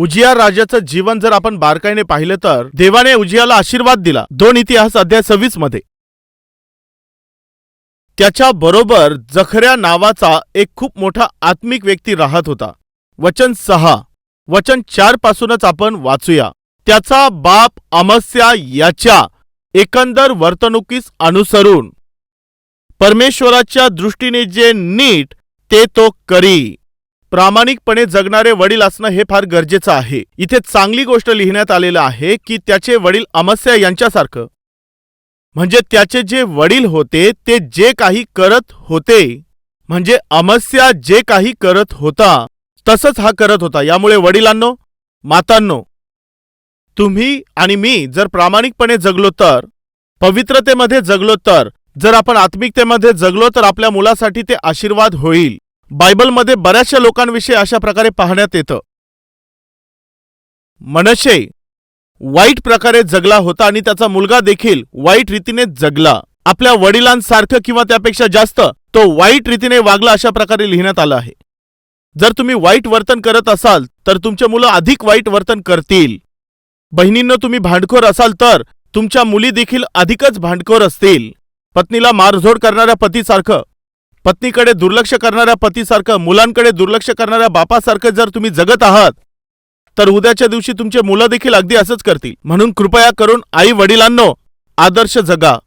उजिया राजाचं जीवन जर आपण बारकाईने पाहिलं तर देवाने उजियाला आशीर्वाद दिला. दोन इतिहास अध्याय सव्वीसमध्ये. त्याच्या बरोबर जखऱ्या नावाचा एक खूप मोठा आत्मिक व्यक्ती राहत होता. वचन सहा. वचन चार पासूनच आपण वाचूया. त्याचा बाप अमस्या याच्या एकंदर वर्तणुकीस अनुसरून परमेश्वराच्या दृष्टीने जे नीट ते तो करी. प्रामाणिकपणे जगणारे वडील असणं हे फार गरजेचं आहे. इथे चांगली गोष्ट लिहिण्यात आलेलं आहे की त्याचे वडील अमस्या यांच्यासारखं. म्हणजे त्याचे जे वडील होते ते जे काही करत होते. म्हणजे अमस्या जे काही करत होता तसंच हा करत होता. यामुळे वडिलांनो मातांनो तुम्ही आणि मी जर प्रामाणिकपणे जगलो तर पवित्रतेमध्ये जगलो तर जर आपण आत्मिकतेमध्ये जगलो तर आपल्या मुलासाठी ते आशीर्वाद होईल. बायबलमध्ये बऱ्याचशा लोकांविषयी अशा प्रकारे पाहण्यात येतं. मनशे वाईट प्रकारे जगला होता आणि त्याचा मुलगा देखील वाईट रीतीने जगला. आपल्या वडिलांसारखं किंवा त्यापेक्षा जास्त तो वाईट रीतीने वागला अशा प्रकारे लिहिण्यात आलं आहे. जर तुम्ही वाईट वर्तन करत असाल तर तुमचे मुलं अधिक वाईट वर्तन करतील. बहिणींना तुम्ही भांडखोर असाल तर तुमच्या मुली देखील अधिकच भांडखोर असतील. पत्नीला मारझोड करणाऱ्या पतीसारखं पत्नीकडे दुर्लक्ष करणाऱ्या पतीसारखं मुलांकडे दुर्लक्ष करणाऱ्या बापासारखं जर तुम्ही जगत आहात तर उद्याच्या दिवशी तुमचे मुलं देखील अगदी असंच करतील. म्हणून कृपया करून आई वडिलांनो आदर्श जगा.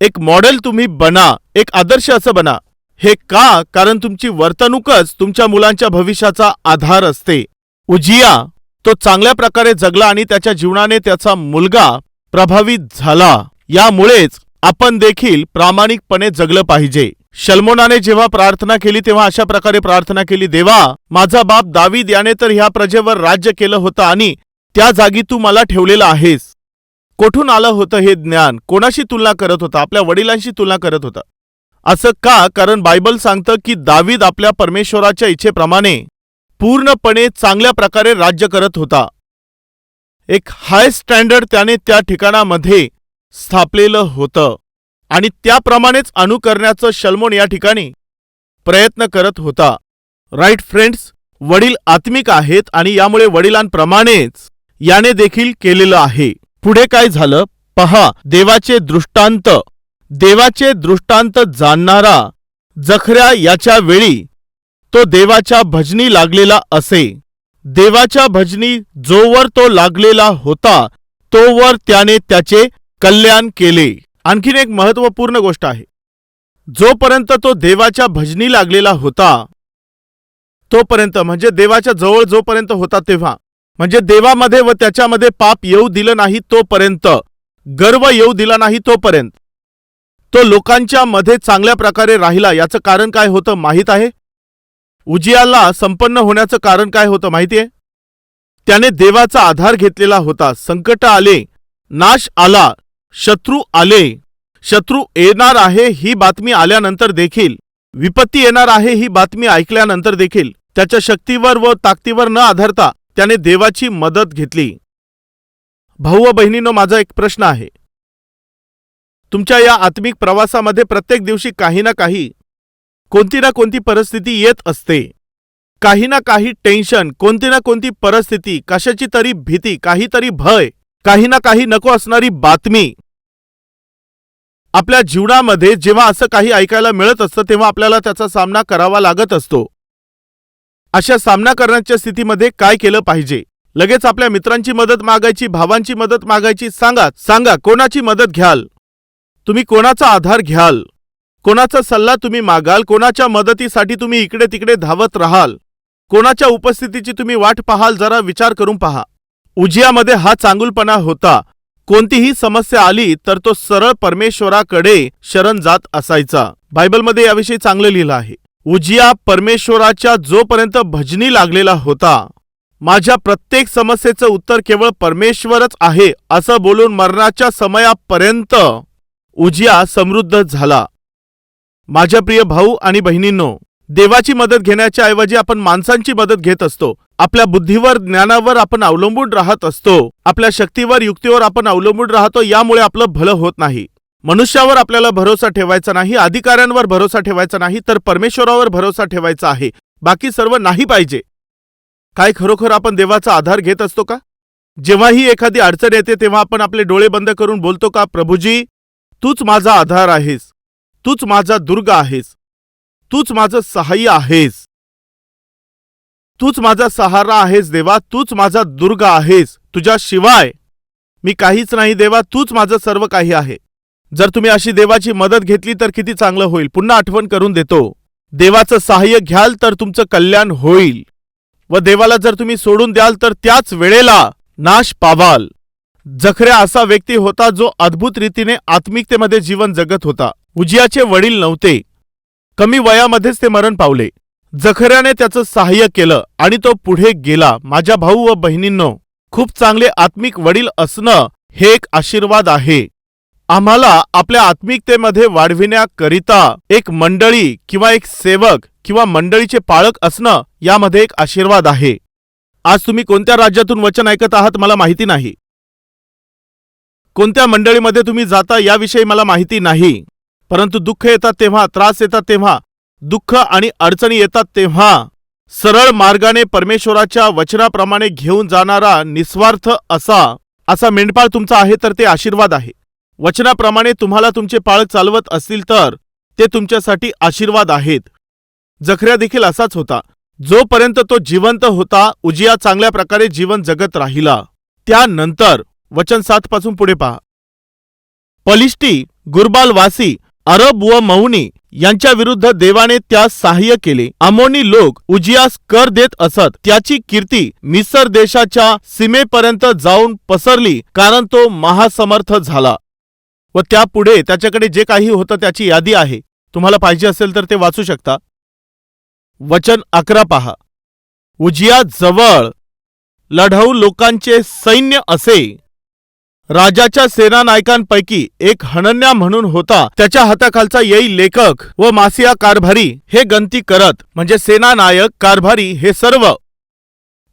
एक मॉडेल तुम्ही बना एक आदर्श असं बना. हे का? कारण तुमची वर्तणूकच तुमच्या मुलांच्या भविष्याचा आधार असते. उजिया तो चांगल्या प्रकारे जगला आणि त्याच्या जीवनाने त्याचा मुलगा प्रभावित झाला. यामुळेच आपण देखील प्रामाणिकपणे जगलं पाहिजे. शल्मोनाने जेव्हा प्रार्थना केली तेव्हा अशा प्रकारे प्रार्थना केली देवा माझा बाप दावीद याने तर ह्या प्रजेवर राज्य केलं होतं आणि त्या जागी तू मला ठेवलेलं आहेस. कोठून आलं होतं हे ज्ञान? कोणाशी तुलना करत होता? आपल्या वडिलांशी तुलना करत होता. असं का? कारण बायबल सांगतं की दावीद आपल्या परमेश्वराच्या इच्छेप्रमाणे पूर्णपणे चांगल्या प्रकारे राज्य करत होता. एक हाय स्टँडर्ड त्याने त्या ठिकाणामध्ये स्थापलेलं होतं. आणि त्याप्रमाणेच अनुकरण्याचं शलमोन या ठिकाणी प्रयत्न करत होता. राईट फ्रेंड्स वडील आत्मिक आहेत आणि यामुळे वडिलांप्रमाणेच याने देखील केलेलं आहे. पुढे काय झालं? पहा देवाचे दृष्टांत. देवाचे दृष्टांत जाणणारा जखऱ्या याच्या वेळी तो देवाच्या भजनी लागलेला असे. देवाच्या भजनी जोवर तो लागलेला होता तोवर त्याने त्याचे कल्याण केले. आणखीन एक महत्त्वपूर्ण गोष्ट आहे. जोपर्यंत तो देवाच्या भजनी लागलेला होता तोपर्यंत म्हणजे देवाच्या जवळ जोपर्यंत होता तेव्हा म्हणजे देवामध्ये व त्याच्यामध्ये पाप येऊ दिलं नाही तोपर्यंत गर्व येऊ दिला नाही तोपर्यंत तो लोकांच्या मध्ये चांगल्या प्रकारे राहिला. याचं कारण काय होतं माहीत आहे? उजियाला संपन्न होण्याचं कारण काय होतं माहितीये? त्याने देवाचा आधार घेतलेला होता. संकट आले नाश आला शत्रू आले. शत्रू येणार आहे ही बातमी आल्यानंतर देखील. विपत्ती येणार आहे ही बातमी ऐकल्यानंतर देखील. त्याच्या शक्तीवर व ताकदीवर न आधारता त्याने देवाची मदत घेतली. भाऊ व बहिणीनो माझा एक प्रश्न आहे. तुमच्या या आत्मिक प्रवासामध्ये प्रत्येक दिवशी काही ना काही कोणती ना कोणती परिस्थिती येत असते. काही ना काही टेन्शन कोणती ना कोणती परिस्थिती कशाची तरी भीती काहीतरी भय काही ना काही नको असणारी बातमी. आपल्या जीवनामध्ये जेव्हा असं काही ऐकायला मिळत असतं तेव्हा आपल्याला त्याचा सामना करावा लागत असतो. अशा सामना करण्याच्या स्थितीमध्ये काय केलं पाहिजे? लगेच आपल्या मित्रांची मदत मागायची भावांची मदत मागायची सांगा सांगा कोणाची मदत घ्याल? तुम्ही कोणाचा आधार घ्याल? कोणाचा सल्ला तुम्ही मागाल? कोणाच्या मदतीसाठी तुम्ही इकडे तिकडे धावत राहाल? कोणाच्या उपस्थितीची तुम्ही वाट पाहाल? जरा विचार करून पहा. उजियामध्ये हा चांगुलपणा होता. कोणतीही समस्या आली तर तो सरळ परमेश्वराकडे शरण जात असायचा. बायबलमध्ये याविषयी चांगलं लिहिलं आहे. उजिया परमेश्वराच्या जोपर्यंत भजनी लागलेला होता माझ्या प्रत्येक समस्येचं उत्तर केवळ परमेश्वरच आहे असं बोलून मरणाच्या समयापर्यंत उजिया समृद्ध झाला. माझ्या प्रिय भाऊ आणि बहिणींनो देवाची मदत घेण्याच्या ऐवजी आपण माणसांची मदत घेत असतो. आपल्या बुद्धीवर ज्ञानावर आपण अवलंबून राहत असतो. आपल्या शक्तीवर युक्तीवर आपण अवलंबून राहतो यामुळे आपलं भलं होत नाही. मनुष्यावर आपल्याला भरोसा ठेवायचा नाही अधिकाऱ्यांवर भरोसा ठेवायचा नाही तर परमेश्वरावर भरोसा ठेवायचा आहे. बाकी सर्व नाही पाहिजे. काय खरोखर आपण देवाचा आधार घेत असतो का? जेव्हाही एखादी अडचण येते तेव्हा आपण आपले डोळे बंद करून बोलतो का प्रभूजी तूच माझा आधार आहेस. तूच माझा दुर्ग आहेस. तूच माझं सहाय्य आहेस. तूच माझा सहारा आहेस देवा तूच माझा दुर्ग आहेस तुझ्याशिवाय मी काहीच नाही देवा तूच माझं सर्व काही आहे. जर तुम्ही अशी देवाची मदत घेतली तर किती चांगलं होईल. पुन्हा आठवण करून देतो. देवाचं सहाय्य घ्याल तर तुमचं कल्याण होईल. व देवाला जर तुम्ही सोडून द्याल तर त्याच वेळेला नाश पावाल. जखऱ्या असा व्यक्ती होता जो अद्भुत रीतीने आत्मिकतेमध्ये जीवन जगत होता. उजियाचे वडील नव्हते. कमी वयामध्येच ते मरण पावले. जखऱ्याने त्याचं सहाय्य केलं आणि तो पुढे गेला. माझ्या भाऊ व बहिणींनो खूप चांगले आत्मिक वडील असणं हे एक आशीर्वाद आहे. आम्हाला आपल्या आत्मिकतेमध्ये वाढविण्याकरिता एक मंडळी किंवा एक सेवक किंवा मंडळीचे पाळक असणं यामध्ये एक आशीर्वाद आहे. आज तुम्ही कोणत्या राज्यातून वचन ऐकत आहात मला माहिती नाही. कोणत्या मंडळीमध्ये तुम्ही जाता याविषयी मला माहिती नाही. परंतु दुःख येतात तेव्हा त्रास येतात तेव्हा दुःख आणि अडचणी येतात तेव्हा सरळ मार्गाने परमेश्वराच्या वचनाप्रमाणे घेऊन जाणारा निस्वार्थ असा असा मेंढपाळ तुमचा आहे तर ते आशीर्वाद आहे. वचनाप्रमाणे तुम्हाला तुमचे पाळक चालवत असतील तर ते तुमच्यासाठी आशीर्वाद आहेत. जखऱ्या देखील असाच होता. जोपर्यंत तो जिवंत होता उजिया चांगल्या प्रकारे जीवन जगत राहिला. त्यानंतर वचन सात पासून पुढे पहा. पलिष्टी गुरबालवासी अरब व मौनी यांच्या विरुद्ध देवाने त्यास सहाय्य केले. अमोनी लोक उजियास कर देत असत. त्याची कीर्ती मिसर देशाच्या सीमेपर्यंत जाऊन पसरली कारण तो महासमर्थ झाला. व त्यापुढे त्याच्याकडे जे काही होतं त्याची यादी आहे. तुम्हाला पाहिजे असेल तर ते वाचू शकता. वचन अकरा पहा. उजिया जवळ लढाऊ लोकांचे सैन्य असे राजाच्या सेनानायकांपैकी एक हनन्या म्हणून होता. त्याच्या हाताखालचा येई लेखक व मासिया कारभारी हे गंती करत म्हणजे सेनानायक कारभारी हे सर्व.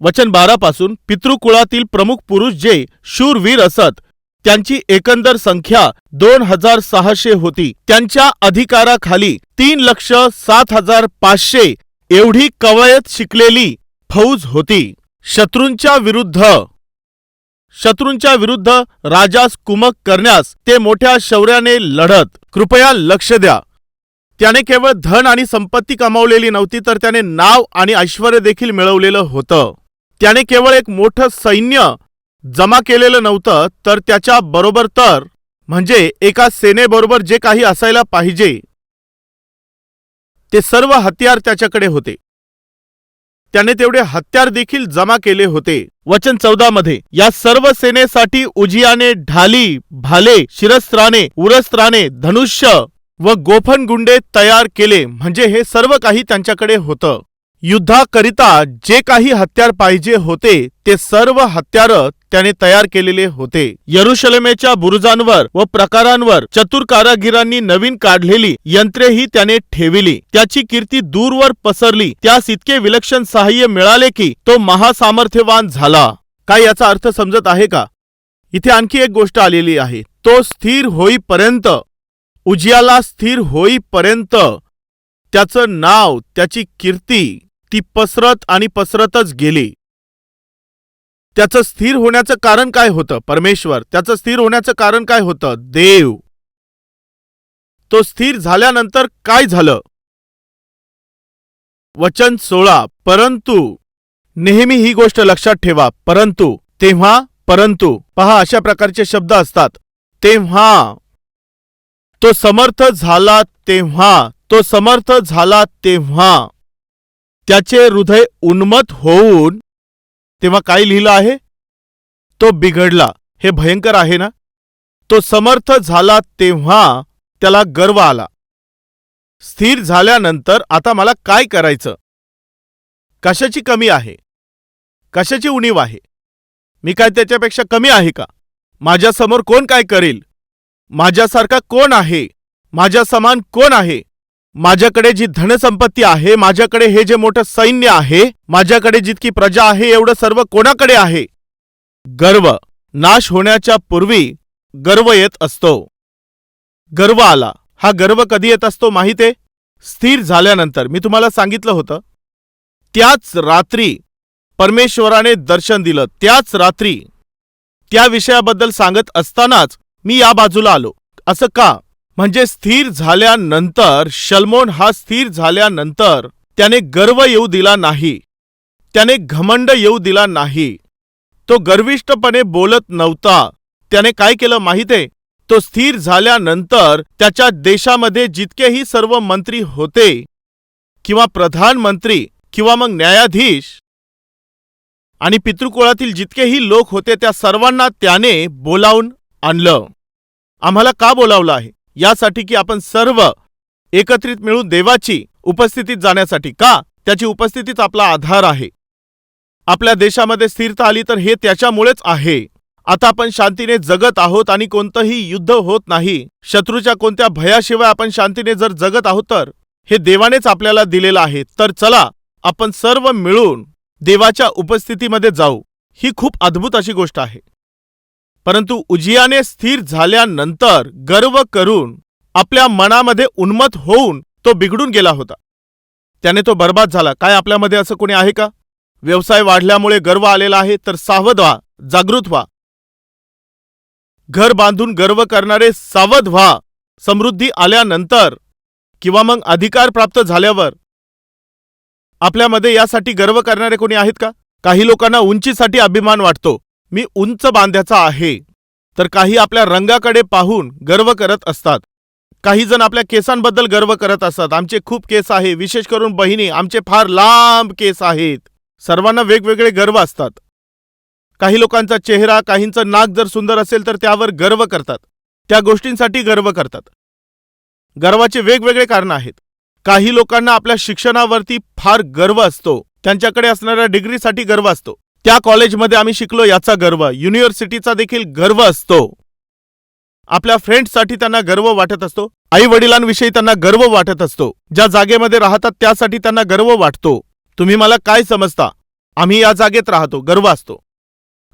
वचन बारा पासून पितृकुळातील प्रमुख पुरुष जे शूरवीर असत त्यांची एकंदर संख्या दोन हजार सहाशे होती. त्यांच्या अधिकाराखाली तीन लक्ष सात हजार पाचशे एवढी कवयत शिकलेली फौज होती. शत्रूंच्या विरुद्ध शत्रूंच्या विरुद्ध राजास कुमक करण्यास ते मोठ्या शौर्याने लढत. कृपया लक्ष द्या. त्याने केवळ धन आणि संपत्ती कमावलेली नव्हती तर त्याने नाव आणि ऐश्वर देखील मिळवलेलं होतं. त्याने केवळ एक मोठं सैन्य जमा केलेलं नव्हतं तर त्याच्या बरोबर तर म्हणजे एका सेनेबरोबर जे काही असायला पाहिजे ते सर्व हत्यार त्याच्याकडे होते. त्याने तेवढे हत्यार देखील जमा केले होते. वचन चौदा मध्ये या सर्व सेनेसाठी उजियाने ढाली भाले शिरस्त्राने उरस्त्राने धनुष्य व गोफन गुंडे तयार केले. म्हणजे हे सर्व काही त्यांच्याकडे होतं. युद्धाकरिता जे काही हत्यार पाहिजे होते ते सर्व हत्यारं त्याने तयार केलेले होते. यरुशलेमेच्या बुरुजांवर व प्रकारांवर चतुर कारागिरांनी नवीन काढलेली यंत्रेही त्याने ठेविली. त्याची कीर्ती दूरवर पसरली. त्यास इतके विलक्षण सहाय्य मिळाले की तो महासामर्थ्यवान झाला. काय याचा अर्थ समजत आहे का? इथे आणखी एक गोष्ट आलेली आहे. तो स्थिर होईपर्यंत उजियाला स्थिर होईपर्यंत त्याचं नाव त्याची कीर्ती ती पसरत आणि पसरतच गेली. त्याचं स्थिर होण्याचं कारण काय होतं? परमेश्वर त्याचं स्थिर होण्याचं कारण काय होतं? देव. तो स्थिर झाल्यानंतर काय झालं? वचन सोळा परंतु नेहमी ही गोष्ट लक्षात ठेवा परंतु तेव्हा परंतु पहा अशा प्रकारचे शब्द असतात. तेव्हा. तो समर्थ झाला तेव्हा तो समर्थ झाला तेव्हा. त्याचे हृदय उन्मत होऊन तेव्हा काय लिहिलं आहे? तो बिघडला. हे भयंकर आहे ना? तो समर्थ झाला तेव्हा त्याला गर्व आला. स्थिर झाल्यानंतर आता मला काय करायचं? कशाची कमी आहे? कशाची उणीव आहे? मी काय त्याच्यापेक्षा कमी आहे का? माझ्यासमोर कोण काय करेल? माझ्यासारखा कोण आहे? माझ्या समान कोण आहे? माझ्याकडे जी धनसंपत्ती आहे माझ्याकडे हे जे मोठं सैन्य आहे माझ्याकडे जितकी प्रजा आहे एवढं सर्व कोणाकडे आहे? गर्व. नाश होण्याच्या पूर्वी गर्व येत असतो. गर्व आला. हा गर्व कधी येत असतो माहीत? आहे स्थिर झाल्यानंतर. मी तुम्हाला सांगितलं होतं. त्याच रात्री परमेश्वराने दर्शन दिलं. त्याच रात्री त्या विषयाबद्दल सांगत असतानाच मी या बाजूला आलो. असं का? म्हणजे स्थिर झाल्यानंतर शलमोन हा स्थिर झाल्यानंतर त्याने गर्व येऊ दिला नाही. त्याने घमंड येऊ दिला नाही. तो गर्विष्टपणे बोलत नव्हता. त्याने काय केलं माहितीये तो स्थिर झाल्यानंतर त्याच्या देशामध्ये जितकेही सर्व मंत्री होते किंवा प्रधानमंत्री किंवा मग न्यायाधीश आणि पितृकुळातील जितकेही लोक होते त्या सर्वांना त्याने बोलावून आणलं. आम्हाला का बोलावलं आहे? यासाठी की आपण सर्व एकत्रित मिळून देवाची उपस्थितीत जाण्यासाठी का? त्याची उपस्थितीच आपला आधार आहे. आपल्या देशामध्ये स्थिरता आली तर हे त्याच्यामुळेच आहे. आता आपण शांतीने जगत आहोत आणि कोणतंही युद्ध होत नाही. शत्रूच्या कोणत्या भयाशिवाय आपण शांतीने जर जगत आहोत तर? हे देवानेच आपल्याला दिलेलं आहे. तर चला आपण सर्व मिळून देवाच्या उपस्थितीमध्ये जाऊ. ही खूप अद्भुत अशी गोष्ट आहे. परंतु उजियाने स्थिर झाल्यानंतर गर्व करून आपल्या मनामध्ये उन्मत होऊन तो बिघडून गेला होता. त्याने तो बर्बाद झाला. काय आपल्यामध्ये असं कोणी आहे का? व्यवसाय वाढल्यामुळे गर्व आलेला आहे तर सावध व्हा जागृत व्हा. घर बांधून गर्व करणारे सावध व्हा. समृद्धी आल्यानंतर किंवा मग अधिकार प्राप्त झाल्यावर आपल्यामध्ये यासाठी गर्व करणारे कोणी आहेत का? काही लोकांना उंचीसाठी अभिमान वाटतो. मी उंच बांध्याचा आहे. तर काही आपल्या रंगाकडे पाहून गर्व करत असतात. काही जण आपल्या केसांबद्दल गर्व करत असतात. आमचे खूप केस आहे. विशेष करून बहिणी आमचे फार लांब केस आहेत. सर्वांना वेगवेगळे गर्व असतात. काही लोकांचा चेहरा काहींचं नाक जर सुंदर असेल तर त्यावर गर्व करतात. त्या गोष्टींसाठी गर्व करतात. गर्वाचे वेगवेगळे कारण आहेत. काही लोकांना आपल्या शिक्षणावरती फार गर्व असतो. त्यांच्याकडे असणाऱ्या डिग्रीसाठी गर्व असतो. त्या कॉलेजमध्ये आम्ही शिकलो याचा गर्व. युनिव्हर्सिटीचा देखील गर्व असतो. आपल्या फ्रेंड्ससाठी त्यांना गर्व वाटत असतो. आई वडिलांविषयी त्यांना गर्व वाटत असतो. ज्या जागेमध्ये राहतात त्यासाठी त्यांना गर्व वाटतो. तुम्ही मला काय समजता? आम्ही या जागेत राहतो. गर्व असतो.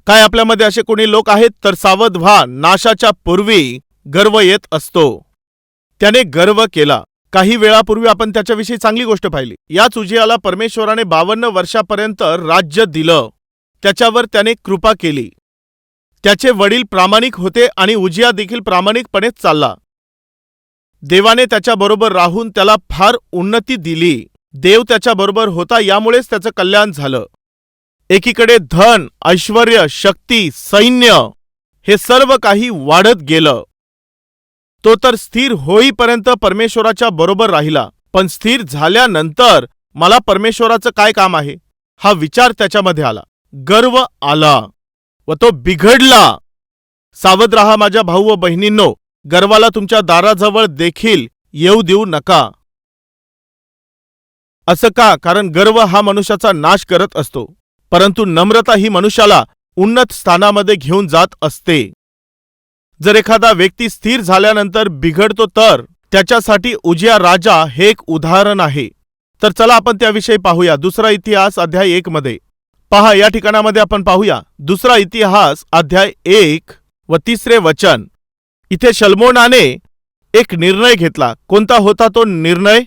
काय आपल्यामध्ये असे कोणी लोक आहेत? तर सावध व्हा. नाशाच्या पूर्वी गर्व येत असतो. त्याने गर्व केला. काही वेळापूर्वी आपण त्याच्याविषयी चांगली गोष्ट पाहिली. याच उजियाला परमेश्वराने बावन्न वर्षापर्यंत राज्य दिलं. त्याच्यावर त्याने कृपा केली. त्याचे वडील प्रामाणिक होते आणि उजिया देखील प्रामाणिकपणे चालला. देवाने त्याच्याबरोबर राहून त्याला फार उन्नती दिली. देव त्याच्याबरोबर होता यामुळेच त्याचं कल्याण झालं. एकीकडे धन ऐश्वर शक्ती सैन्य हे सर्व काही वाढत गेलं. तो तर स्थिर होईपर्यंत परमेश्वराच्या बरोबर राहिला. पण स्थिर झाल्यानंतर मला परमेश्वराचं काय काम आहे? हा विचार त्याच्यामध्ये आला. गर्व आला व तो बिघडला. सावध रहा माझ्या भाऊ व बहिणींनो गर्वाला तुमच्या दाराजवळ देखील येऊ देऊ नका. असं का? कारण गर्व हा मनुष्याचा नाश करत असतो. परंतु नम्रता ही मनुष्याला उन्नत स्थानामध्ये घेऊन जात असते. जर एखादा व्यक्ती स्थिर झाल्यानंतर बिघडतो तर त्याच्यासाठी उजिया राजा हे एक उदाहरण आहे. तर चला आपण त्याविषयी पाहूया. दुसरा इतिहास अध्याय एक मध्ये. पहा या ठिकाणामध्ये आपण पाहूया. दुसरा इतिहास अध्याय एक व तिसरे वचन. इथे शल्मोनाने एक निर्णय घेतला. कोणता होता तो निर्णय?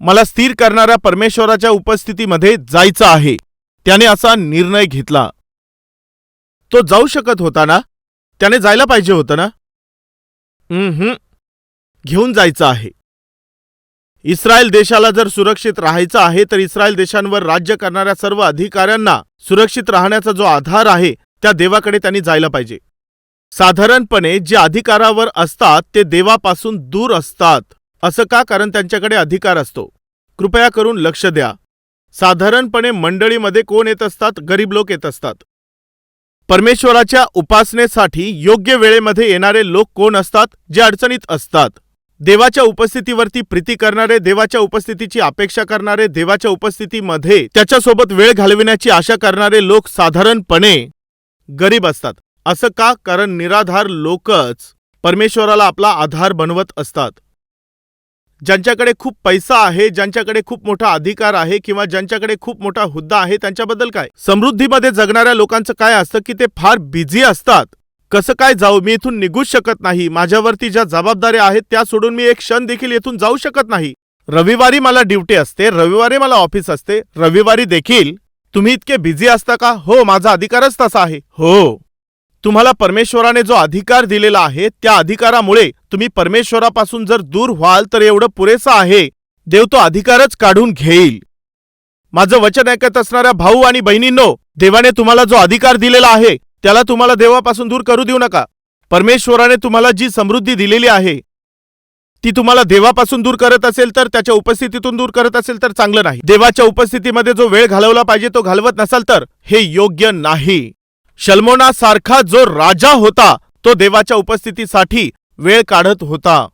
मला स्थिर करणाऱ्या परमेश्वराच्या उपस्थितीमध्ये जायचं आहे. त्याने असा निर्णय घेतला. तो जाऊ शकत होता ना? त्याने जायला पाहिजे होतं ना? हम्म घेऊन जायचं आहे. इस्रायल देशाला जर सुरक्षित राहायचं आहे तर इस्रायल देशांवर राज्य करणाऱ्या सर्व अधिकाऱ्यांना सुरक्षित राहण्याचा जो आधार आहे त्या देवाकडे त्यांनी जायला पाहिजे. साधारणपणे जे अधिकारावर असतात ते देवापासून दूर असतात असं का? कारण त्यांच्याकडे अधिकार असतो. कृपया करून लक्ष द्या. साधारणपणे मंडळीमध्ये कोण येत असतात? गरीब लोक येत असतात. परमेश्वराच्या उपासनेसाठी योग्य वेळेमध्ये येणारे लोक कोण असतात? जे अडचणीत असतात. देवाच्या उपस्थितीवरती प्रीती करणारे देवाच्या उपस्थितीची अपेक्षा करणारे देवाच्या उपस्थितीमध्ये त्याच्यासोबत वेळ घालविण्याची आशा करणारे लोक साधारणपणे गरीब असतात. असं का? कारण निराधार लोकच परमेश्वराला आपला आधार बनवत असतात. ज्यांच्याकडे खूप पैसा आहे ज्यांच्याकडे खूप मोठा अधिकार आहे किंवा ज्यांच्याकडे खूप मोठा हुद्दा आहे त्यांच्याबद्दल काय? समृद्धीमध्ये जगणाऱ्या लोकांचं काय असतं की ते फार बिझी असतात? कसं काय जाऊ? मी इथून निघूच शकत नाही. माझ्यावरती ज्या जबाबदाऱ्या आहेत त्या सोडून मी एक क्षण देखील येथून जाऊ शकत नाही. रविवारी मला ड्युटी असते. रविवारी मला ऑफिस असते. रविवारी देखील तुम्ही इतके बिझी असता का? हो माझा अधिकारच तसा आहे. हो. तुम्हाला परमेश्वराने जो अधिकार दिलेला आहे त्या अधिकारामुळे तुम्ही परमेश्वरापासून जर दूर व्हाल तर एवढं पुरेसं आहे. देव तो अधिकारच काढून घेईल. माझं वचन ऐकत असणाऱ्या भाऊ आणि बहिणींनो देवाने तुम्हाला जो अधिकार दिलेला आहे त्याला तुम्हाला देवापासून दूर करू देऊ नका. परमेश्वराने तुम्हाला जी समृद्धी दिलेली आहे ती तुम्हाला देवापासून दूर करत असेल तर त्याच्या उपस्थितीतून दूर करत असेल तर चांगलं नाही. देवाच्या उपस्थितीमध्ये जो वेळ घालवला पाहिजे तो घालवत नसाल तर हे योग्य नाही. शल्मोना सारखा जो राजा होता तो देवाच्या उपस्थितीसाठी वेळ काढत होता.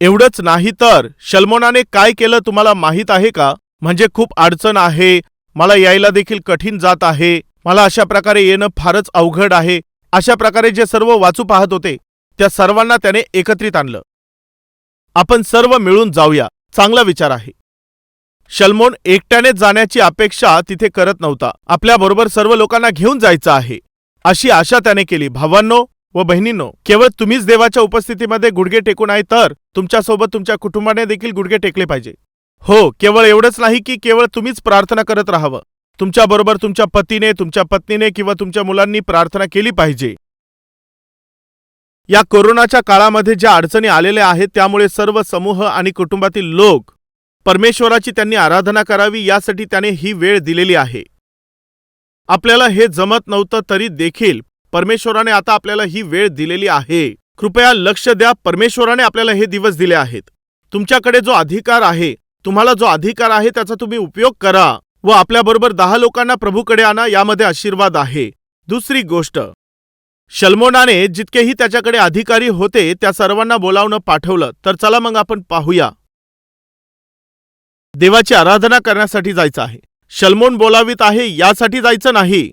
एवढंच नाही तर शल्मोनाने काय केलं तुम्हाला माहीत आहे का? म्हणजे खूप अडचण आहे मला यायला देखील कठीण जात आहे. मला अशा प्रकारे येणं फारच अवघड आहे. अशा प्रकारे जे सर्व वाचू पाहत होते त्या सर्वांना त्याने एकत्रित आणलं. आपण सर्व मिळून जाऊया चांगला विचार आहे. शल्मोन एकट्याने जाण्याची अपेक्षा तिथे करत नव्हता. आपल्याबरोबर सर्व लोकांना घेऊन जायचं आहे. अशी आशा त्याने केली. भावांनो व बहिणींनो केवळ तुम्हीच देवाच्या उपस्थितीमध्ये गुडघे टेकून आहे तर तुमच्यासोबत तुमच्या कुटुंबाने देखील गुडघे टेकले पाहिजे. हो केवळ एवढंच नाही की केवळ तुम्हीच प्रार्थना करत राहावं. तुमच्याबरोबर तुमच्या पतीने तुमच्या पत्नीने किंवा तुमच्या मुलांनी प्रार्थना केली पाहिजे. या कोरोनाच्या काळामध्ये ज्या अडचणी आलेल्या आहेत त्यामुळे सर्व समूह आणि कुटुंबातील लोक परमेश्वराची त्यांनी आराधना करावी यासाठी त्याने ही वेळ दिलेली आहे. आपल्याला हे जमत नव्हतं तरी देखील परमेश्वराने आता आपल्याला ही वेळ दिलेली आहे. कृपया लक्ष द्या परमेश्वराने आपल्याला हे दिवस दिले आहेत. तुमच्याकडे जो अधिकार आहे तुम्हाला जो अधिकार आहे त्याचा तुम्ही उपयोग करा. व आपल्याबरोबर दहा लोकांना प्रभूकडे आणा यामध्ये आशीर्वाद आहे. दुसरी गोष्ट शल्मोनाने जितकेही त्याच्याकडे अधिकारी होते त्या सर्वांना बोलावणं पाठवलं तर चला मग आपण पाहूया. देवाची आराधना करण्यासाठी जायचं आहे. शल्मोन बोलावीत आहे यासाठी जायचं नाही.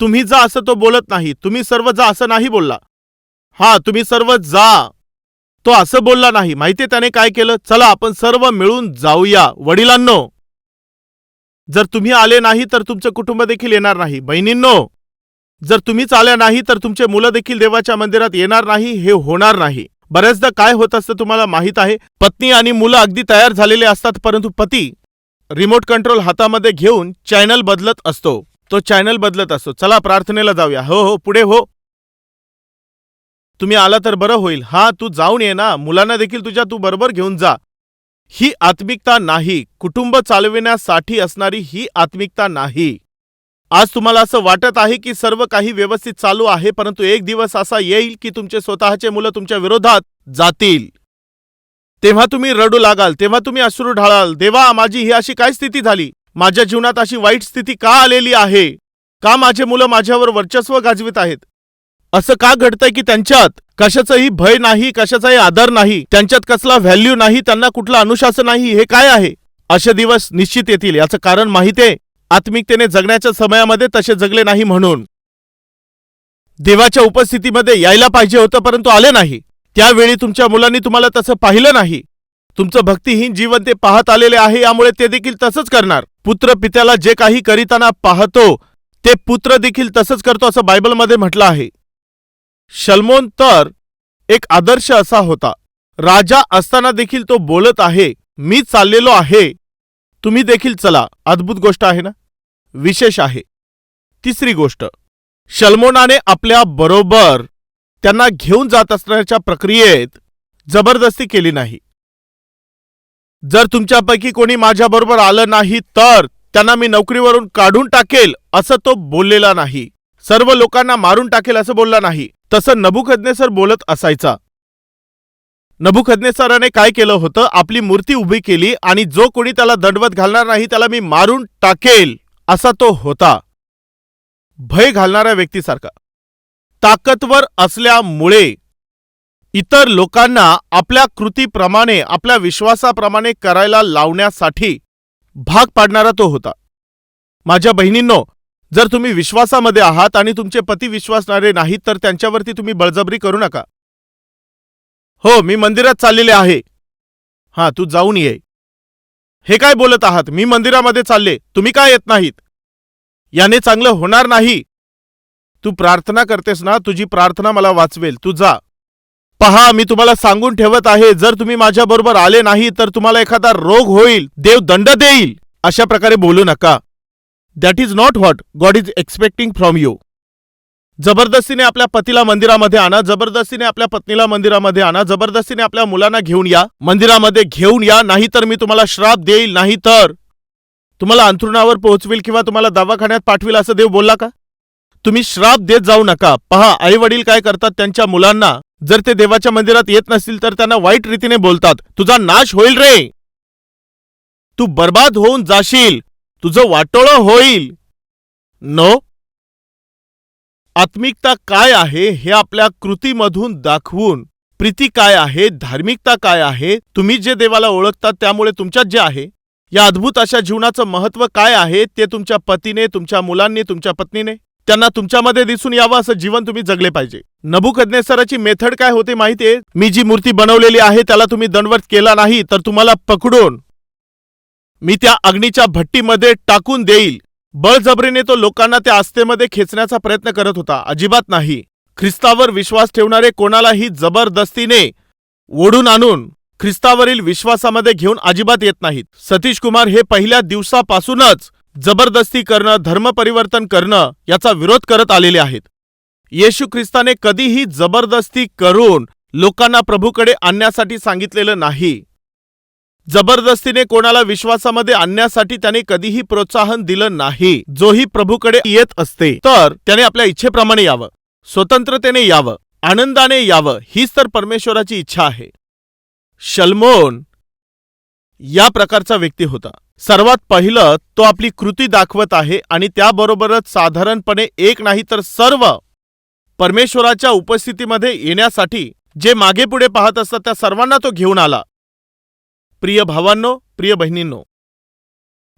तुम्ही जा असं तो बोलत नाही तुम्ही सर्व जा असं नाही बोलला. हा तुम्ही सर्व जा. तो असं बोलला नाही माहिती त्याने काय केलं? चला आपण सर्व मिळून जाऊया. वडिलांनो जर तुम्ही आले नाही तर तुमचं कुटुंब देखील येणार नाही. बहिणींनो जर तुम्हीच आल्या नाही तर तुमचे मुलं देखील देवाच्या मंदिरात येणार नाही हे होणार नाही. बऱ्याचदा काय होत असतं तुम्हाला माहीत आहे पत्नी आणि मुलं अगदी तयार झालेले असतात परंतु पती रिमोट कंट्रोल हातामध्ये घेऊन चॅनल बदलत असतो. तो चॅनल बदलत असतो. चला प्रार्थनेला जाऊया. हो हो पुढे हो. तुम्ही आला तर बरं होईल. हा तू जाऊन ये ना. मुलांना देखील तुझ्या तू बरोबर घेऊन जा. ही आत्मिकता नाही कुटुंब चालविण्यासाठी असणारी ही आत्मिकता नाही. आज तुम्हाला असं वाटत आहे की सर्व काही व्यवस्थित चालू आहे परंतु एक दिवस असा येईल की तुमचे स्वतःचे मुलं तुमच्या विरोधात जातील. तेव्हा तुम्ही रडू लागाल तेव्हा तुम्ही अश्रू ढाळाल देवा माझी ही अशी काय स्थिती झाली? माझ्या जीवनात अशी वाईट स्थिती का आलेली आहे? का माझे मुलं माझ्यावर वर्चस्व गाजवित आहेत? असं का घडतंय की त्यांच्यात कशाचंही भय नाही कशाचाही आदर नाही त्यांच्यात कसला व्हॅल्यू नाही त्यांना कुठलं अनुशासन नाही हे काय आहे? असे दिवस निश्चित येतील याचं कारण माहितीये आत्मिकतेने जगण्याच्या समयामध्ये तसे जगले नाही म्हणून. देवाच्या उपस्थितीमध्ये यायला पाहिजे होतं परंतु आले नाही. त्यावेळी तुमच्या मुलांनी तुम्हाला तसं पाहिलं नाही. तुमचं भक्तिहीन जीवन ते पाहत आलेले आहे यामुळे ते देखील तसंच करणार. पुत्र पित्याला जे काही करीताना पाहतो ते पुत्र देखील तसंच करतो असं बायबलमध्ये म्हटलं आहे. शल्मोन तर एक आदर्श असा होता. राजा असताना देखील तो बोलत आहे मी चाललेलो आहे. तुम्ही देखील चला. अद्भुत गोष्ट आहे ना? विशेष आहे. तिसरी गोष्ट शल्मोनाने आपल्या बरोबर त्यांना घेऊन जात असण्याच्या प्रक्रियेत जबरदस्ती केली नाही. जर तुमच्यापैकी कोणी माझ्याबरोबर आलं नाही तर त्यांना मी नोकरीवरून काढून टाकेल असं तो बोललेला नाही. सर्व लोकांना मारून टाकेल असं बोलला नाही. तसं नभुखदनेसर बोलत असायचा. नभुखदनेसराने काय केलं होतं? आपली मूर्ती उभी केली आणि जो कोणी त्याला दंडवत घालणार नाही त्याला मी मारून टाकेल असा तो होता. भय घालणाऱ्या व्यक्तीसारखा. ताकदवर असल्यामुळे इतर लोकांना आपल्या कृतीप्रमाणे आपल्या विश्वासाप्रमाणे करायला लावण्यासाठी भाग पाडणारा तो होता. माझ्या बहिणींनो जर तुम्ही विश्वासामध्ये आहात आणि तुमचे पती विश्वासणारे नाहीत तर त्यांच्यावरती तुम्ही बळजबरी करू नका. हो मी मंदिरात चाललेले आहे. हां तू जाऊन ये. हे काय बोलत आहात? मी मंदिरामध्ये चालले. तुम्ही काय येत नाहीत? याने चांगलं होणार नाही. तू प्रार्थना करतेस ना तुझी प्रार्थना मला वाचवेल. तू जा. पहा मी तुम्हाला सांगून ठेवत आहे जर तुम्ही माझ्याबरोबर आले नाही तर तुम्हाला एखादा रोग होईल. देव दंड देईल. अशा प्रकारे बोलू नका. That is not what God is expecting from you जबरदस्तीने आपल्या पतीला मंदिरामध्ये आणा जबरदस्तीने आपल्या पत्नीला मंदिरामध्ये आणा जबरदस्तीने आपल्या मुलांना घेऊन या मंदिरामध्ये घेऊन या नाहीतर मी तुम्हाला श्राप देईल नाही तर तुम्हाला अंथरुणावर पोहोचवेल किंवा तुम्हाला दवाखान्यात पाठवील असं देव बोलला का? तुम्ही श्राप देत जाऊ नका. पहा आई वडील काय करतात त्यांच्या मुलांना? जर ते देवाच्या मंदिरात येत नसतील तर त्यांना वाईट रीतीने बोलतात. तुझा नाश होईल रे. तू बर्बाद होऊन जाशील. तुझं वाटोळं होईल. नो. आत्मिकता काय आहे हे आपल्या कृतीमधून दाखवून प्रीती काय आहे धार्मिकता काय आहे तुम्ही जे देवाला ओळखतात त्यामुळे तुमच्यात जे आहे? या अद्भुत अशा जीवनाचं महत्त्व काय आहे ते तुमच्या पतीने तुमच्या मुलांनी तुमच्या पत्नीने? त्यांना तुमच्यामध्ये दिसून यावं असं जीवन तुम्ही जगले पाहिजे. नबुकदनेसराची मेथड काय होते माहितीये? मी जी मूर्ती बनवलेली आहे त्याला तुम्ही दंडवत केला नाही तर तुम्हाला पकडून मी त्या अग्नीच्या भट्टीमध्ये टाकून देईल. बळजबरीने तो लोकांना त्या आस्थेमध्ये खेचण्याचा प्रयत्न करत होता. अजिबात नाही. ख्रिस्तावर विश्वास ठेवणारे कोणालाही जबरदस्तीने ओढून आणून ख्रिस्तावरील विश्वासामध्ये घेऊन अजिबात येत नाहीत. सतीश कुमार हे पहिल्या दिवसापासूनच जबरदस्ती करणं धर्मपरिवर्तन करणं याचा विरोध करत आलेले आहेत. येशू ख्रिस्ताने कधीही जबरदस्ती करून लोकांना प्रभूकडे आणण्यासाठी सांगितलेलं नाही. जबरदस्तीने कोणाला विश्वासामध्ये आणण्यासाठी त्याने कधीही प्रोत्साहन दिलं नाही. जोही प्रभूकडे येत असते. तर त्याने आपल्या इच्छेप्रमाणे यावं. स्वतंत्रतेने यावं. आनंदाने यावं. हीच तर परमेश्वराची इच्छा आहे. शल्मोन या प्रकारचा व्यक्ती होता. सर्वात पहिलं तो आपली कृती दाखवत आहे आणि त्याबरोबरच साधारणपणे एक नाही तर सर्व परमेश्वराच्या उपस्थितीमध्ये येण्यासाठी जे मागे पुढे पाहत असतात त्या सर्वांना तो घेऊन आला. प्रिय भावांनो प्रिय बहिणींनो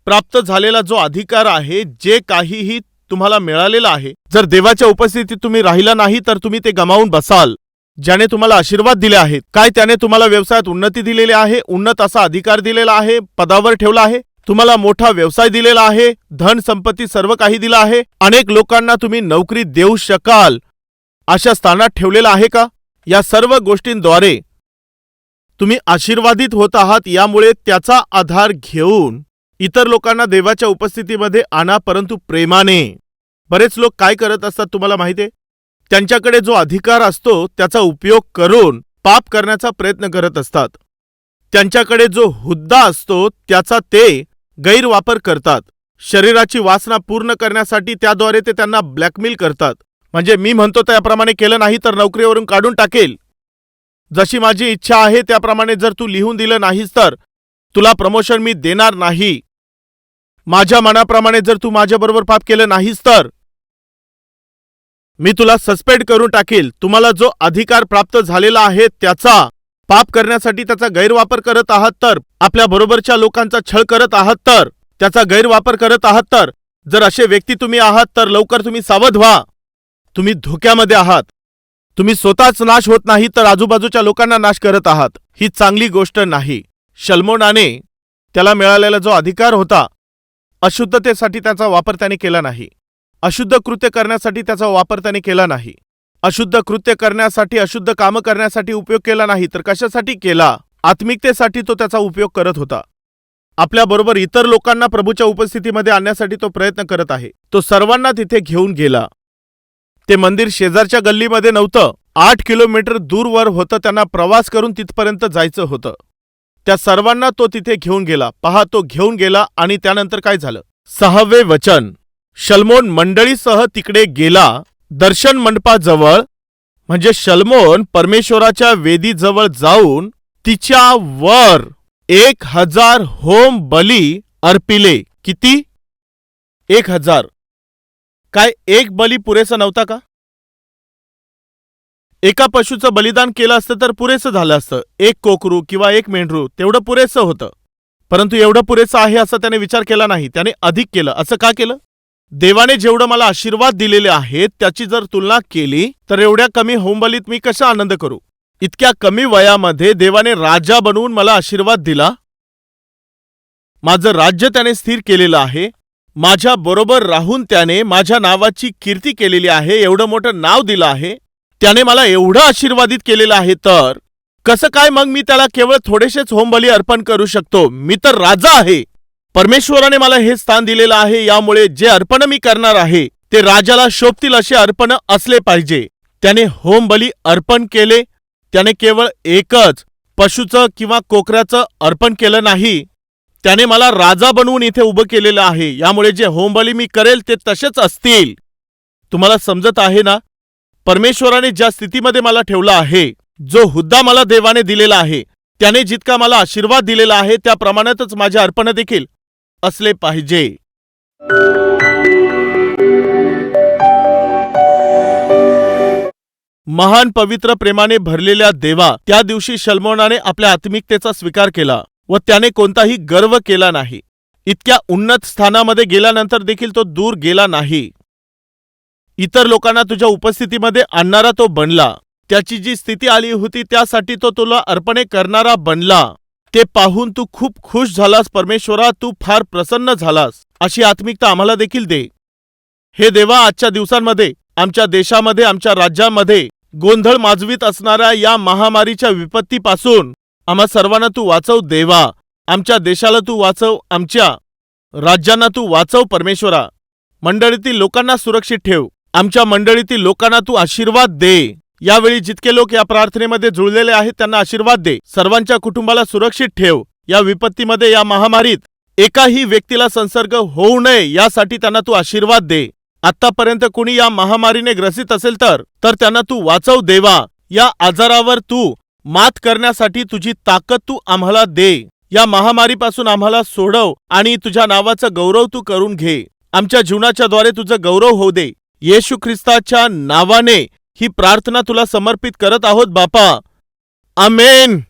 प्राप्त झालेला जो अधिकार आहे जे काहीही तुम्हाला मिळालेलं आहे जर देवाच्या उपस्थितीत तुम्ही राहिला नाही तर तुम्ही ते गमावून बसाल. ज्याने तुम्हाला आशीर्वाद दिले आहेत काय त्याने तुम्हाला व्यवसायात उन्नती दिलेली आहे उन्नत असा अधिकार दिलेला आहे पदावर ठेवला आहे तुम्हाला मोठा व्यवसाय दिलेला आहे धन संपत्ती सर्व काही दिलं आहे अनेक लोकांना तुम्ही नोकरी देऊ शकाल अशा स्थानात ठेवलेलं आहे का? या सर्व गोष्टींद्वारे तुम्ही आशीर्वादित होत आहात यामुळे त्याचा आधार घेऊन इतर लोकांना देवाच्या उपस्थितीमध्ये आणा परंतु प्रेमाने. बरेच लोक काय करत असतात तुम्हाला माहितीये? त्यांच्याकडे जो अधिकार असतो त्याचा उपयोग करून पाप करण्याचा प्रयत्न करत असतात. त्यांच्याकडे जो हुद्दा असतो त्याचा ते गैरवापर करतात. शरीराची वासना पूर्ण करण्यासाठी त्याद्वारे ते त्यांना ब्लॅकमेल करतात. म्हणजे मी म्हणतो त्याप्रमाणे केलं नाही तर नोकरीवरून काढून टाकेल. जशी माझी इच्छा आहे त्याप्रमाणे जर तू लिहून दिलं नाहीस तर तुला प्रमोशन मी देणार नाही. माझ्या मनाप्रमाणे जर तू माझ्याबरोबर पाप केलं नाहीस तर मी तुला सस्पेंड करून टाकेल. तुम्हाला जो अधिकार प्राप्त झालेला आहे त्याचा पाप करण्यासाठी त्याचा गैरवापर करत आहात तर आपल्या बरोबरच्या लोकांचा छळ करत आहात तर त्याचा गैरवापर करत आहात तर जर असे व्यक्ती तुम्ही आहात तर लवकर तुम्ही सावध व्हा. तुम्ही धोक्यामध्ये आहात. तुम्ही स्वतःच नाश होत नाही तर आजूबाजूच्या लोकांना नाश करत आहात. ही चांगली गोष्ट नाही. शल्मोनाने त्याला मिळालेला जो अधिकार होता अशुद्धतेसाठी त्याचा वापर त्याने केला नाही. अशुद्ध कृत्य करण्यासाठी त्याचा वापर त्याने केला नाही. अशुद्ध कृत्य करण्यासाठी अशुद्ध कामं करण्यासाठी उपयोग केला नाही तर कशासाठी केला? आत्मिकतेसाठी तो त्याचा उपयोग करत होता. आपल्याबरोबर इतर लोकांना प्रभूच्या उपस्थितीमध्ये आणण्यासाठी तो प्रयत्न करत आहे. तो सर्वांना तिथे घेऊन गेला. ते मंदिर शेजारच्या गल्लीमध्ये नव्हतं. आठ किलोमीटर दूरवर होतं त्यांना प्रवास करून तिथपर्यंत जायचं होतं. त्या सर्वांना तो तिथे घेऊन गेला. पहा तो घेऊन गेला आणि त्यानंतर काय झालं? सहावे वचन. शल्मोन मंडळीसह तिकडे गेला. दर्शन मंडपाजवळ म्हणजे शल्मोन परमेश्वराच्या वेदीजवळ जाऊन तिच्या वर एक हजार होम बली अर्पिले. किती? एक हजार. काय एक बली पुरेसा नव्हता का? एका पशुचं बलिदान केलं असतं तर पुरेसं झालं असतं. एक कोकरू किंवा एक मेंढरू तेवढं पुरेसं होतं. परंतु एवढं पुरेसं आहे असं त्याने विचार केला नाही. त्याने अधिक केलं. असं का केलं? देवाने जेवढं मला आशीर्वाद दिलेले आहेत त्याची जर तुलना केली तर एवढ्या कमी होमबलीत मी कसा आनंद करू? इतक्या कमी वयामध्ये देवाने राजा बनवून मला आशीर्वाद दिला? माझं राज्य त्याने स्थिर केलेलं आहे माझ्या बरोबर राहून त्याने माझ्या नावाची कीर्ती केलेली आहे एवढं मोठं नाव दिलं आहे त्याने मला एवढं आशीर्वादित केलेलं आहे तर कसं काय मग मी त्याला केवळ थोडेसेच होमबली अर्पण करू शकतो? मी तर राजा आहे. परमेश्वराने मला हे स्थान दिलेलं आहे यामुळे जे अर्पण मी करणार आहे ते राजाला शोभतील असे अर्पण असले पाहिजे. त्याने होमबली अर्पण केले त्याने केवळ एकच पशुचं किंवा कोकऱ्याचं अर्पण केलं नाही त्याने मला राजा बनवून इथे उभं केलेलं आहे. यामुळे जे होमबली मी करेल ते तसेच असतील. तुम्हाला समजत आहे ना? परमेश्वराने ज्या स्थितीमध्ये मला ठेवला आहे जो हुद्दा मला देवाने दिलेला आहे त्याने जितका मला आशीर्वाद दिलेला आहे त्या प्रमाणातच माझे अर्पण देखील असले पाहिजे. महान पवित्र प्रेमाने भरलेल्या देवा त्या दिवशी शल्मोनाने आपल्या आत्मिकतेचा स्वीकार केला. व त्याने कोणताही गर्व केला नाही. इतक्या उन्नत स्थानामध्ये गेल्यानंतर देखील तो दूर गेला नाही. इतर लोकांना तुझ्या उपस्थितीमध्ये आणणारा तो बनला. त्याची जी स्थिती आली होती त्यासाठी तो तुला अर्पणे करणारा बनला. ते पाहून तू खूप खुश झालास परमेश्वरा तू फार प्रसन्न झालास. अशी आत्मिकता आम्हाला देखील दे. हे देवा आजच्या दिवसांमध्ये आमच्या देशामध्ये आमच्या राज्यामध्ये गोंधळ माजवीत असणाऱ्या या महामारीच्या विपत्तीपासून आम्हा सर्वांना तू वाचव देवा. आमच्या देशाला तू वाचव आमच्या राज्यांना तू वाचव परमेश्वरा. मंडळीतील लोकांना सुरक्षित ठेव. आमच्या मंडळीतील लोकांना तू आशीर्वाद दे. यावेळी जितके लोक या प्रार्थनेमध्ये जुळलेले आहेत त्यांना आशीर्वाद दे. सर्वांच्या कुटुंबाला सुरक्षित ठेव. या विपत्तीमध्ये या महामारीत एकाही व्यक्तीला संसर्ग होऊ नये यासाठी त्यांना तू आशीर्वाद दे. आतापर्यंत कुणी या महामारीने ग्रसित असेल तर तर त्यांना तू वाचव देवा. या आजारावर तू मात करण्यासाठी तुझी ताकद तू आम्हाला दे. या महामारीपासून आम्हाला सोडव आणि तुझ्या नावाचा गौरव तू करून घे. आमच्या जीवनाच्या द्वारे तुझं गौरव होऊ दे. येशू ख्रिस्ताच्या नावाने ही प्रार्थना तुला समर्पित करत आहोत बापा. आमेन.